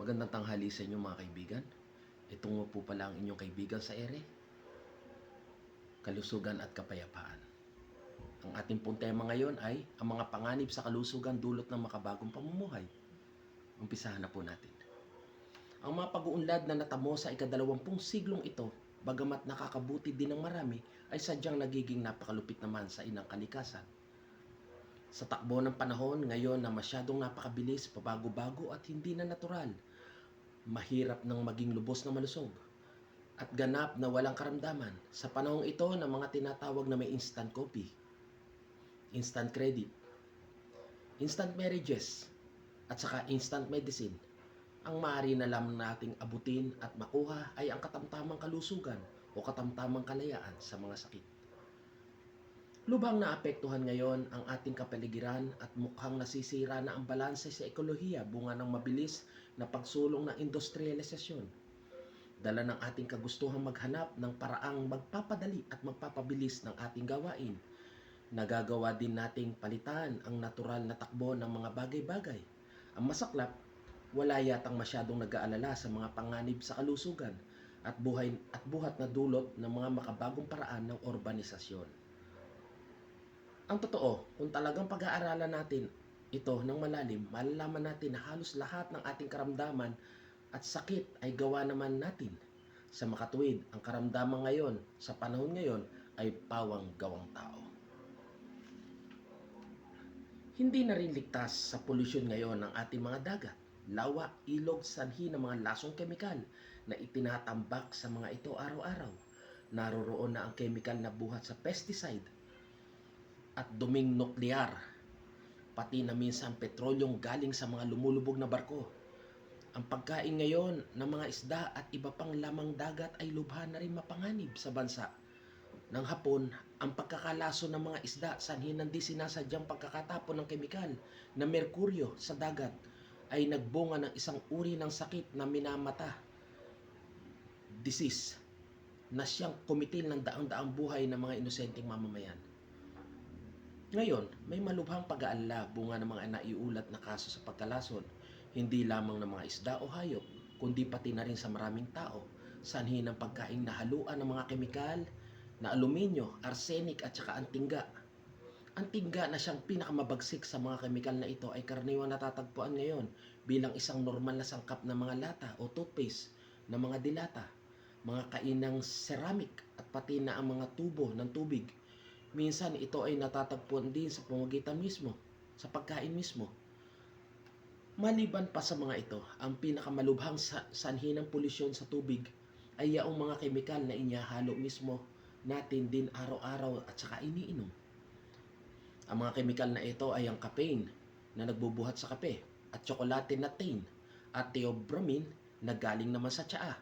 Magandang tanghali sa inyo mga kaibigan. Itong po pala ang inyong kaibigan sa ere. Kalusugan at kapayapaan. Ang ating pong tema ngayon ay ang mga panganib sa kalusugan dulot ng makabagong pamumuhay. Umpisahan na po natin. Ang mga pag-uunlad na natamo sa ikadalawampung siglong ito, bagamat nakakabuti din ng marami, ay sadyang nagiging napakalupit naman sa inang kalikasan. Sa takbo ng panahon ngayon na masyadong napakabilis, pabago-bago at hindi na natural, mahirap nang maging lubos na malusog at ganap na walang karamdaman sa panahong ito ng mga tinatawag na may instant coffee, instant credit, instant marriages, at saka instant medicine. Ang maaari na lamang nating abutin at makuha ay ang katamtamang kalusugan o katamtamang kalayaan sa mga sakit. Lubhang naapektuhan ngayon ang ating kapaligiran at mukhang nasisira na ang balanse sa ekolohiya bunga ng mabilis na pagsulong ng industrialisasyon. Dala ng ating kagustuhan maghanap ng paraang magpapadali at magpapabilis ng ating gawain. Nagagawa din nating palitan ang natural na takbo ng mga bagay-bagay. Ang masaklap, wala yatang masyadong nag-aalala sa mga panganib sa kalusugan at buhay at buhat na dulot ng mga makabagong paraan ng urbanisasyon. Ang totoo, kung talagang pag-aaralan natin ito ng malalim, malalaman natin na halos lahat ng ating karamdaman at sakit ay gawa naman natin. Sa makatuwid, ang karamdaman ngayon, sa panahon ngayon, ay pawang gawang tao. Hindi na rin ligtas sa polusyon ngayon ng ating mga dagat, lawa, ilog, sanhi ng mga lasong kemikal na itinatambak sa mga ito araw-araw. Naroroon na ang kemikal na buhat sa pesticide at duming nuklear, pati na minsan petrolyong galing sa mga lumulubog na barko. Ang pagkain ngayon ng mga isda at iba pang lamang dagat ay lubha na rin mapanganib sa bansa. Nang hapon, ang pagkakalaso ng mga isda sanhi ng di sinasadyang pagkakatapon ng kemikal na merkuryo sa dagat ay nagbunga ng isang uri ng sakit na minamata disease na siyang kumitil ng daang-daang buhay ng mga inosenteng mamamayan. Ngayon, may malubhang pag-aalala bunga ng mga naiulat na kaso sa pagkalason, hindi lamang ng mga isda o hayop, kundi pati na rin sa maraming tao, sanhi ng pagkain na haluan ng mga kemikal, na aluminyo, arsenic at saka antingga. Ang tingga na siyang pinakamabagsik sa mga kemikal na ito ay karaniwang natatagpuan ngayon bilang isang normal na sangkap ng mga lata o toothpaste na mga dilata, mga kainang ceramic at pati na ang mga tubo ng tubig minsan ito ay natatagpuan din sa pamamagitan mismo, sa pagkain mismo. Maliban pa sa mga ito, ang pinakamalubhang sa- sanhi ng polusyon sa tubig ay yaong mga kemikal na inyahalo mismo natin din araw-araw at saka iniinom. Ang mga kemikal na ito ay ang caffeine na nagbubuhat sa kape at tsokolate na tain at theobromine na galing naman sa tsaa.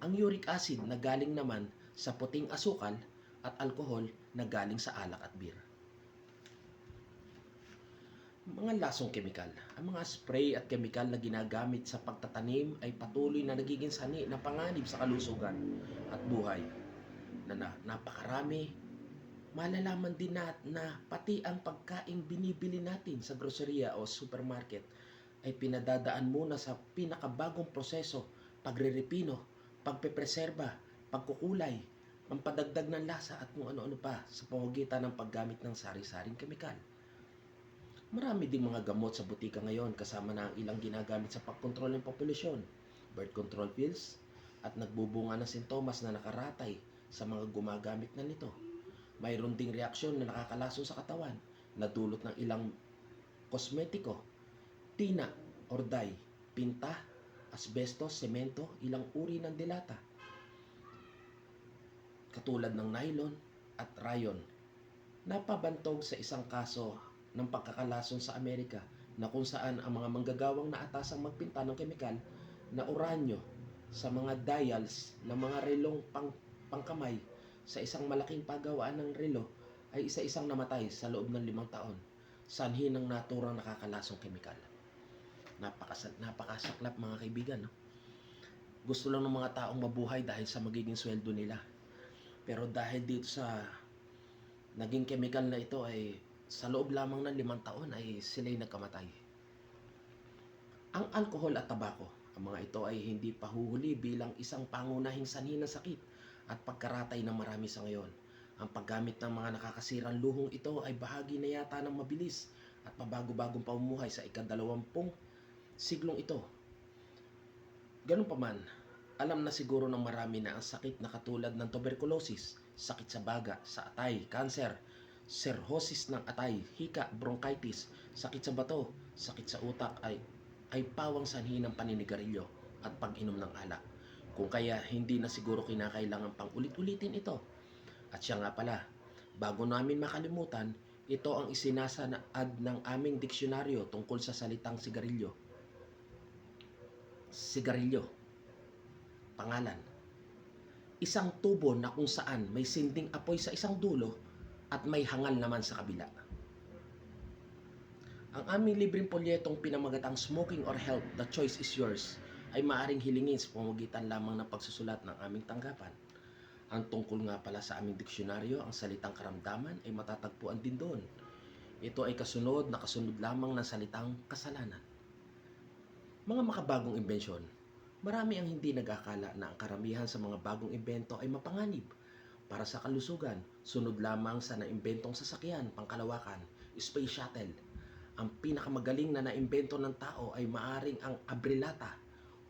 Ang uric acid na galing naman sa puting asukal at alkohol na galing sa alak at beer. Mga lasong kemikal. Ang mga spray at kemikal na ginagamit sa pagtatanim ay patuloy na nagiging sani na panganib sa kalusugan at buhay. Na, na napakarami, malalaman din na, na pati ang pagkain binibili natin sa groceria o supermarket ay pinadadaan muna sa pinakabagong proseso, pagrerepino, pagpepreserba, pagkukulay, ang padagdag ng lasa at kung ano-ano pa sa pamamagitan ng paggamit ng sari-saring kemikal. Marami ding mga gamot sa butika ngayon kasama na ang ilang ginagamit sa pagkontrol ng populasyon, birth control pills, at nagbubunga ng sintomas na nakaratay sa mga gumagamit na nito. Mayroon ding reaksyon na nakakalaso sa katawan na dulot ng ilang kosmetiko, tina or dye, pinta, asbestos, semento, ilang uri ng dilata, katulad ng nylon at rayon. Napabantog sa isang kaso ng pagkakalason sa Amerika na kung saan ang mga manggagawang naatasang magpinta ng kemikal na uranyo sa mga dials ng mga relong pang, pangkamay sa isang malaking pagawaan ng relo ay isa-isang namatay sa loob ng limang taon sanhi ng naturang nakakalasong kemikal. Napakasal, napakasaklap mga kaibigan. No? Gusto lang ng mga taong mabuhay dahil sa magiging sweldo nila. Pero dahil dito sa naging chemical na ito ay sa loob lamang ng limang taon ay sila'y nagkamatay. Ang alkohol at tabako Ang mga ito ay hindi pahuhuli bilang isang pangunahing sanhi ng sakit at pagkaratay ng marami sa ngayon. Ang paggamit ng mga nakakasirang luhong ito ay bahagi na yata ng mabilis at pabago-bagong pamumuhay sa ikadalawampung siglong ito. Ganun pa man, alam na siguro ng marami na ang sakit na katulad ng tuberculosis, sakit sa baga, sa atay, cancer, cirrhosis ng atay, hika, bronchitis, sakit sa bato, sakit sa utak ay ay pawang sanhi ng paninigarilyo at pag-inom ng alak. Kung kaya hindi na siguro kinakailangan pang ulit-ulitin ito. At siya nga pala, bago namin makalimutan, ito ang isinasanaad ng aming diksyonaryo tungkol sa salitang sigarilyo. Sigarilyo. Pangalan. Isang tubo na kung saan may sinding apoy sa isang dulo at may hangal naman sa kabila. Ang aming libreng polyetong pinamagatang Smoking or Health, The Choice is Yours ay maaring hilingin sa pamamagitan lamang ng pagsusulat ng aming tanggapan. Ang tungkol nga pala sa aming diksyonaryo, ang salitang karamdaman ay matatagpuan din doon. Ito ay kasunod na kasunod lamang ng salitang kasalanan. Mga makabagong imbensyon, marami ang hindi nag-akala na ang karamihan sa mga bagong imbento ay mapanganib para sa kalusugan, sunod lamang sa naimbentong sasakyan, pangkalawakan, space shuttle, ang pinakamagaling na naimbento ng tao ay maaring ang abrilata.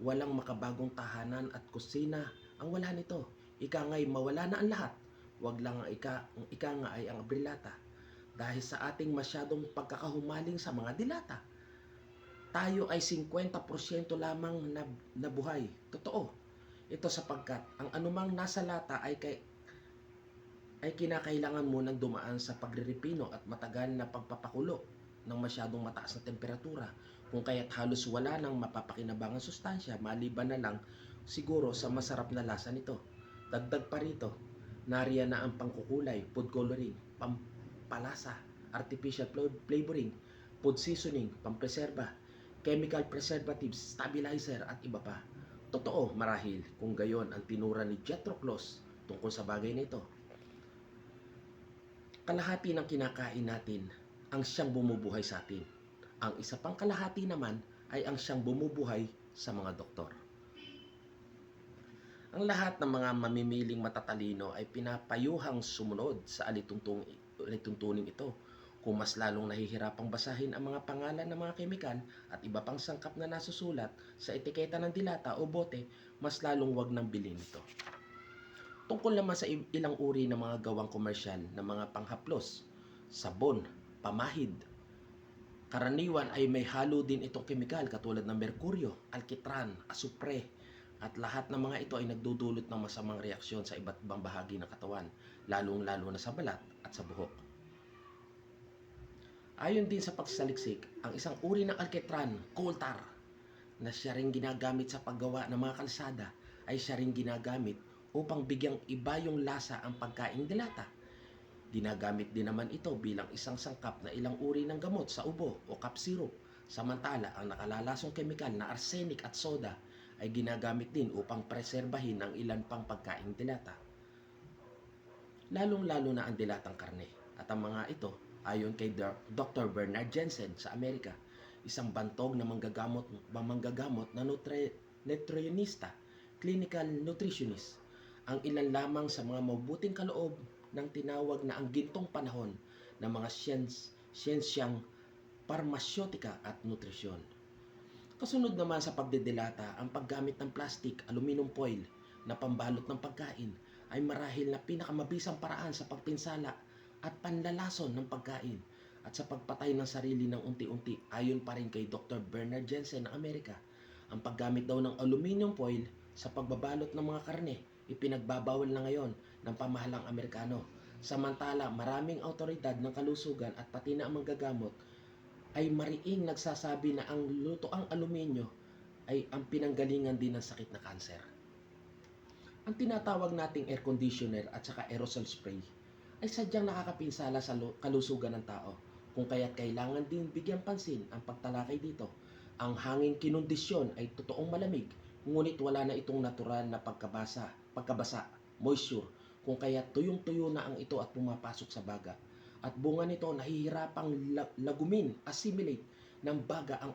Walang makabagong tahanan at kusina ang wala nito. Ika nga'y mawala na ang lahat. Huwag lang ang ika, ang ika nga ay ang abrilata. Dahil sa ating masyadong pagkakahumaling sa mga dilata. Tayo ay 50% lamang na, na buhay. Totoo. Ito sapagkat ang anumang nasa lata ay kay ay kinakailangan mo nang dumaan sa pagriripino at matagal na pagpapakulo ng masyadong mataas na temperatura kung kaya't halos wala nang mapapakinabangang sustansya maliban na lang siguro sa masarap na lasa nito. Dagdag pa rito, nariyan na ang pangkukulay, food coloring, pampalasa, artificial flavoring, food seasoning, pampreserba, chemical preservatives, stabilizer at iba pa. Totoo marahil kung gayon ang tinura ni Jethro Claus tungkol sa bagay na ito. Kalahati ng kinakain natin ang siyang bumubuhay sa atin. Ang isa pang kalahati naman ay ang siyang bumubuhay sa mga doktor. Ang lahat ng mga mamimiling matatalino ay pinapayuhang sumunod sa alituntung, alituntunin ito kung mas lalong nahihirapang basahin ang mga pangalan ng mga kemikal at iba pang sangkap na nasusulat sa etiketa ng dilata o bote, mas lalong wag nang bilhin ito. Tungkol naman sa ilang uri ng mga gawang komersyal ng mga panghaplos, sabon, pamahid. Karaniwan ay may halo din itong kemikal katulad ng merkuryo, alkitran, asupre, at lahat ng mga ito ay nagdudulot ng masamang reaksyon sa iba't ibang bahagi ng katawan, lalong-lalo na sa balat at sa buhok. Ayon din sa pagsaliksik, ang isang uri ng alkitran, coal tar, na siya rin ginagamit sa paggawa ng mga kalsada, ay siya rin ginagamit upang bigyang iba yung lasa ang pagkaing dilata. Ginagamit din naman ito bilang isang sangkap na ilang uri ng gamot sa ubo o cup syrup. Samantala, ang nakalalasong kemikal na arsenic at soda ay ginagamit din upang preserbahin ang ilan pang pagkaing dilata. Lalong-lalo na ang dilatang karne. At ang mga ito, ayon kay Dr. Bernard Jensen sa Amerika, isang bantog na manggagamot, manggagamot na nutri, nutritionista, clinical nutritionist, ang ilan lamang sa mga mabuting kaloob ng tinawag na ang gintong panahon ng mga siyens, siyensyang parmasyotika at nutrisyon. Kasunod naman sa pagdedilata, ang paggamit ng plastic, aluminum foil na pambalot ng pagkain ay marahil na pinakamabisang paraan sa pagpinsala at panlalason ng pagkain at sa pagpatay ng sarili ng unti-unti ayon pa rin kay Dr. Bernard Jensen ng Amerika. Ang paggamit daw ng aluminum foil sa pagbabalot ng mga karne ipinagbabawal na ngayon ng pamahalang Amerikano. Samantala, maraming autoridad ng kalusugan at pati na ang manggagamot ay mariing nagsasabi na ang lutoang aluminyo ay ang pinanggalingan din ng sakit na kanser. Ang tinatawag nating air conditioner at saka aerosol spray ay sadyang nakakapinsala sa lu- kalusugan ng tao kung kaya't kailangan din bigyan pansin ang pagtalakay dito. Ang hanging kinondisyon ay totoong malamig ngunit wala na itong natural na pagkabasa, pagkabasa, moisture, kung kaya tuyong-tuyo na ang ito at pumapasok sa baga. At bunga nito nahihirapang la- lagumin, assimilate ng baga ang